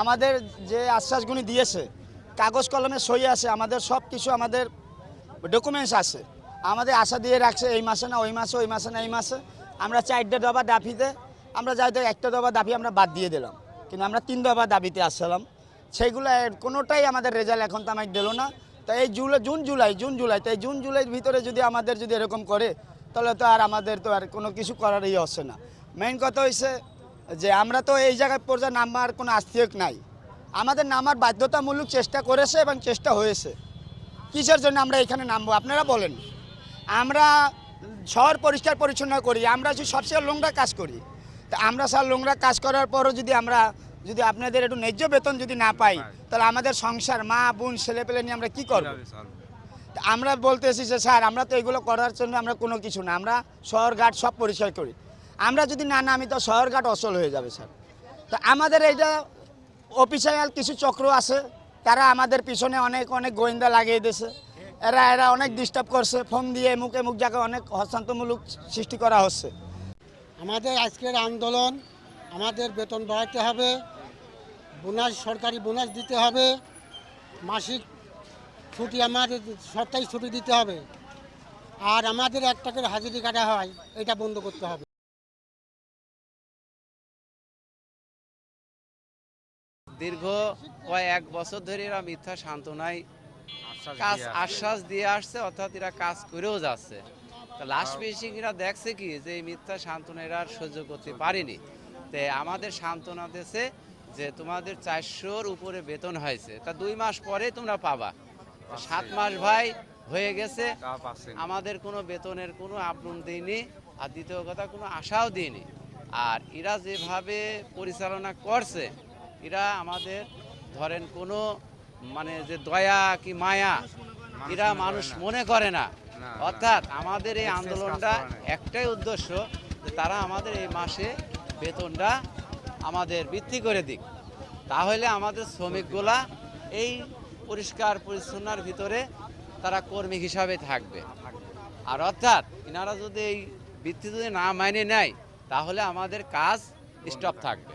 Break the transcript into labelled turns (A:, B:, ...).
A: আমাদের যে আশ্বাসগুলি দিয়েছে, কাগজ কলমে সই আছে, আমাদের সব কিছু আমাদের ডকুমেন্টস আছে। আমাদের আশা দিয়ে রাখছে এই মাসে না, ওই মাসে ওই মাসে না, এই মাসে। আমরা চারটে দফা দাফিতে আমরা যাইতে একটা দফা দাবি আমরা বাদ দিয়ে দিলাম। কিন্তু আমরা তিন দফা দাবিতে আসছিলাম সেইগুলো কোনোটাই আমাদের রেজাল্ট এখন তো আমাকে দিল না। তো এই July June July June, July, তো এই জুন, জুলাইয়ের ভিতরে যদি আমাদের যদি এরকম করে, তাহলে তো আর আমাদের তো আর কোনো কিছু করারই হচ্ছে না। মেইন কথা হয়েছে যে আমরা তো এই জায়গায় পর্যায়ে নামার কোনো আস্তিক নাই। আমাদের নামার বাধ্যতামূলক চেষ্টা করেছে এবং চেষ্টা হয়েছে। কিসের জন্য আমরা এখানে নামবো আপনারা বলেন। আমরা শহর পরিষ্কার পরিচ্ছন্ন করি আমরা যে সবচেয়ে নোংরা কাজ করি তা আমরা স্যার নোংরা কাজ করার পরও যদি আমরা যদি আপনাদের একটু ন্যায্য বেতন যদি না পাই তাহলে আমাদের সংসার মা বোন ছেলে পেলে নিয়ে আমরা কি করব? তা আমরা বলতেছি যে স্যার আমরা তো এগুলো করার জন্য আমরা কোনো কিছু না আমরা শহর ঘাট সব পরিষ্কার করি। আমরা যদি না নামি তো শহর ঘাট অচল হয়ে যাবে, স্যার। তো আমাদের এইটা অফিসিয়াল কিছু চক্র আছে, তারা আমাদের পিছনে অনেক অনেক গোয়েন্দা লাগিয়ে দিয়েছে। এরা এরা অনেক ডিস্টার্ব করছে ফোন দিয়ে মুখে মুখ জায়গায় অনেক হস্তান্তরমূলক সৃষ্টি করা হচ্ছে।
B: আমাদের আজকের আন্দোলন, আমাদের বেতন বাড়াতে হবে, বোনাস, সরকারি বোনাস দিতে হবে, মাসিক ছুটি, আমাদের সপ্তাহে ছুটি দিতে হবে। আর আমাদের এক টাকার হাজিরি কাটা হয়, এটা বন্ধ করতে হবে।
C: দীর্ঘ কয়েক বছর ধরে এরা মিথ্যা সান্ত্বনায় কাজ আশ্বাস দিয়ে আসছে অর্থাৎ এরা কাজ করেও যাচ্ছে। লাস্ট ফিনিশিং এরা দেখছে কি যে এই মিথ্যা সান্ত্বনা এরা সহ্য করতে পারেনি। তে আমাদের সান্ত্বনা দিয়েছে যে তোমাদের চারশোর উপরে বেতন হয়েছে। তা দুই মাস পরে তোমরা পাবা। সাত মাস ভাই হয়ে গেছে। আমাদের কোনো বেতনের কোনো আপডাউন দিইনি আর দ্বিতীয় কথা কোনো আশাও দিইনি আর এরা যেভাবে পরিচালনা করছে এরা আমাদের ধরেন কোনো মানে যে দয়া কি মায়া এরা মানুষ মনে করে না। অর্থাৎ আমাদের এই আন্দোলনটা একটাই উদ্দেশ্য যে তারা আমাদের এই মাসে বেতনটা আমাদের বৃদ্ধি করে দিক। তাহলে আমাদের শ্রমিকগুলা এই পরিষ্কার পরিচ্ছন্নার ভিতরে তারা কর্মী হিসাবে থাকবে। আর অর্থাৎ এনারা যদি এই বৃত্তি যদি না মাইনে নেয় তাহলে আমাদের কাজ স্টপ থাকবে।